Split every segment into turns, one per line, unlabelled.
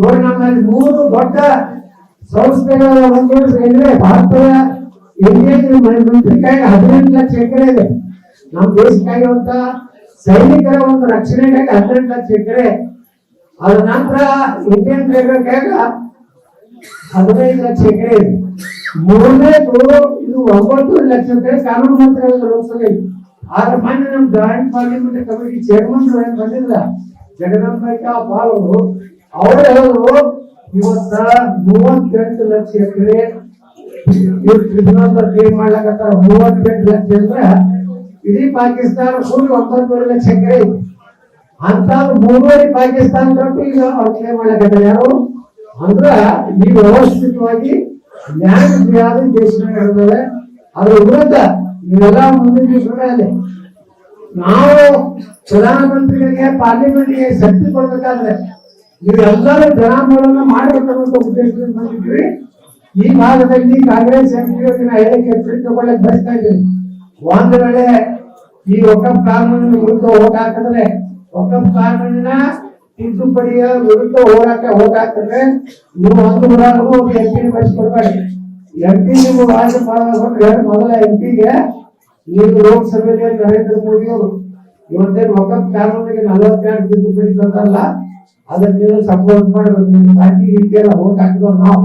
ನೋಡಿ ನಮ್ಮಲ್ಲಿ ಮೂರು ದೊಡ್ಡ ಸಂಸ್ಥೆಗಳ ಒಂದು ರೈಲ್ವೆ ಭಾರತದ ಇಂಡಿಯನ್ ಮಂತ್ರಿಕಾಗಿ ಹದಿನೆಂಟು ಲಕ್ಷ ಎಕರೆ ಇದೆ. ನಮ್ಮ ದೇಶಕ್ಕಾಗಿರುವಂತ ಸೈನಿಕರ ಒಂದು ರಕ್ಷಣೆಗಾಗಿ ಹದಿನೆಂಟು ಲಕ್ಷ ಎಕರೆ. ಅದ ನಂತರ ಇಂಡಿಯನ್ ರೈಲ್ವೆಗಾಗಿ ಹದಿನೈದು ಲಕ್ಷ ಎಕರೆ ಇದೆ. ಮೂರನೇದು ಇದು ಒಂಬತ್ತು ಲಕ್ಷ ಎಕರೆ ಕಾನೂನು ಮಂತ್ರಿ ಲೋಕಸಭೆ ಆದ್ರೆ ಮೊನ್ನೆ ನಮ್ಮ ಜಾಯಿಂಟ್ ಪಾರ್ಲಿಮೆಂಟ್ ಕಮಿಟಿ ಚೇರ್ಮನ್ ಬಂದಿಲ್ಲ ಜಗದಂಬಿಕ ಪಾಲ್ ಅವರು ಅವ್ರು ಹೇಳಿದ್ರು ಇವತ್ತ ಮೂವತ್ತೆಂಟು ಲಕ್ಷ ಎಕರೆ ಟ್ರಿಬ್ಯುನಲ್ ಕ್ಲೇಮ್ ಮಾಡ್ಲಕತ್ತಾರ. ಮೂವತ್ತೆಂಟು ಲಕ್ಷ ಅಂದ್ರೆ ಇಡೀ ಪಾಕಿಸ್ತಾನ ಫುಲ್ ಒಂಬತ್ತುವರೆ ಲಕ್ಷ ಎಕರೆ ಅಂತ ಮೂರುವರೆ ಪಾಕಿಸ್ತಾನ ಕೊಟ್ಟು ಈಗ ಅವ್ರು ಕ್ಲೇಮ್ ಮಾಡ್ಲಕತ್ತಾರ. ಯಾರು? ಅಂದ್ರ ಈ ವ್ಯವಸ್ಥಿತವಾಗಿ ನ್ಯಾಯ ಮರ್ಯಾದ ದೇಶನಾಗ ಇರ್ತದೆ ಅದ್ರ ವಿರುದ್ಧ ಇವೆಲ್ಲ ಮುಂದಿನ ದಿವಸಗಳಲ್ಲಿ ನಾವು ಪ್ರಧಾನಮಂತ್ರಿಗಳಿಗೆ ಪಾರ್ಲಿಮೆಂಟ್ಗೆ ಶಕ್ತಿ ಕೊಡ್ಬೇಕಾದ್ರೆ ನೀವೆಲ್ಲರೂ ಜನಾಂದೋಲನ ಮಾಡಬೇಕನ್ನುವಂತ ಉದ್ದೇಶದಿಂದ ಬಂದಿದ್ವಿ ಈ ಭಾಗದಲ್ಲಿ ಕಾಂಗ್ರೆಸ್ ಎಂಪಿಯವರಿಗೆ ನಾ ಹೇಳಿಕೆ ತಿಳಿದುಕೊಳ್ಳಕ್ ಬಯಸ್ತಾ ಇದ್ದೀನಿ. ಒಂದ್ ವೇಳೆ ಈ ಒಕ್ಕಪ್ ಕಾನೂನಿನ ವಿರುದ್ಧ ಹೋಗಾಕಂದ್ರೆ ಒಕ್ಕಪ್ ಕಾನೂನಿನ ತಿದ್ದುಪಡಿಯ ವಿರುದ್ಧ ಹೋರಾಟ ಹೋಗಾಕಂದ್ರೆ ನೀವು ಒಂದು ಉದಾಹರಣೆ ಒಂದು ಎಂಪಿ ಎಂ ಎಂಪಿ ನೀವು ರಾಜ್ಯಪಾಲ ಮೊದಲ ಎಂಪಿಗೆ ನೀವು ಲೋಕಸಭೆಯಲ್ಲಿ ನರೇಂದ್ರ ಮೋದಿ ಅವರು ಇವತ್ತೇನು ಒಕ್ಕಪ್ ಕಾನೂನಿಗೆ ನಲವತ್ತೆರಡು ತಿದ್ದುಪಡಿ ತಂದಲ್ಲ ಅದನ್ನ ನೀವು ಸಪೋರ್ಟ್ ಮಾಡಬೇಕು. ನಿಮ್ಮ ಪಾರ್ಟಿ ಇದೆಯಲ್ಲ ವೋಟ್ ಹಾಕಿದವ್ ನಾವು.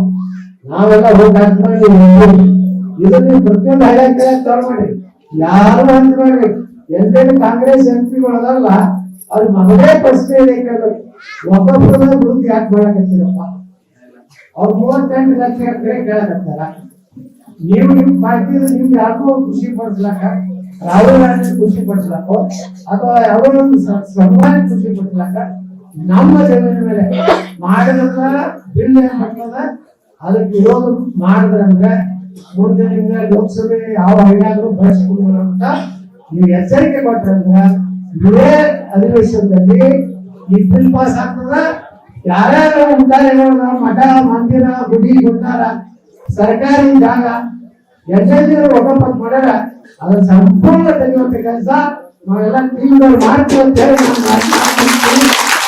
ನಾವೆಲ್ಲ ಓಟ್ ಹೋಗ್ಬೋದು. ಇದನ್ನ ನೀವು ಪ್ರತಿಯೊಂದು ಹಳ್ಳಿ ಚಾಲು ಮಾಡಿ. ಯಾರು ಹಂಚ್ಬೇಡ್ರಿ ಎಂದೇನು ಕಾಂಗ್ರೆಸ್ ಎಂ ಪಿಗಳು ಅದಲ್ಲ ಅವ್ರ ಮೊದಲೇ ಪ್ರಶ್ನೆ ಇದೆ ಕೇಳಬೇಕು ಒಬ್ಬೊಬ್ಬರ ವಿರುದ್ಧ ಯಾಕೆ ಮಾಡಕತ್ತೀರಪ್ಪ ಅವ್ರು ಮೂವತ್ತೆಂಟು ಲಕ್ಷ ಎಕರೆ ಕೇಳಕತ್ತಾರ. ನೀವು ನಿಮ್ ಪಾರ್ಟಿ ನಿಮ್ಗೆ ಯಾರಿಗೂ ಖುಷಿ ಪಡಿಸ್ಲಾಕ ರಾಹುಲ್ ಗಾಂಧಿ ಖುಷಿ ಪಡಿಸ್ಲಾಕ ಅಥವಾ ಯಾವ ಒಂದು ಖುಷಿ ಪಡಿಸ್ಲಾಕ ನಮ್ಮ ಜಮೀನಿನ ಮೇಲೆ ಮಾಡಿದಂತ ಬಿಲ್ ಏನ್ ಮಾಡ್ತದ. ಅದಕ್ಕೆ ವಿರೋಧ ಮಾಡಿದ್ರಂದ್ರೆ ಮುಂದೆ ನಿಮ್ಗೆ ಲೋಕಸಭೆ ಯಾವ ಹಳ್ಳಿಯಾದ್ರೂ ಬಳಸ್ಕೊಡ್ಬೋದು ಅಂತ ನೀವು ಎಚ್ಚರಿಕೆ ಕೊಟ್ರಂದ್ರ ಇದೇ ಅಧಿವೇಶನದಲ್ಲಿ ಈ ಬಿಲ್ ಪಾಸ್ ಆಗ್ತದ. ಯಾರ್ಯಾರು ಕಾರ್ಯಗಳನ್ನ ಮಠ, ಮಂದಿರ, ಗುಡಿ ಗುಂಡಾರ ಸರ್ಕಾರಿ ಜಾಗ ಎಲ್ಲೆಲ್ಲಿ ಒಬ್ಬ ಮಾಡ್ಯಾರ. ಅದನ್ನ ಸಂಪೂರ್ಣ ತೆಗೆಯುವಂತ ಕೆಲಸ ನಾವೆಲ್ಲ ಟೀಮ್ಗಳು ಮಾಡ್ತೀವಿ ಅಂತ ಹೇಳಿ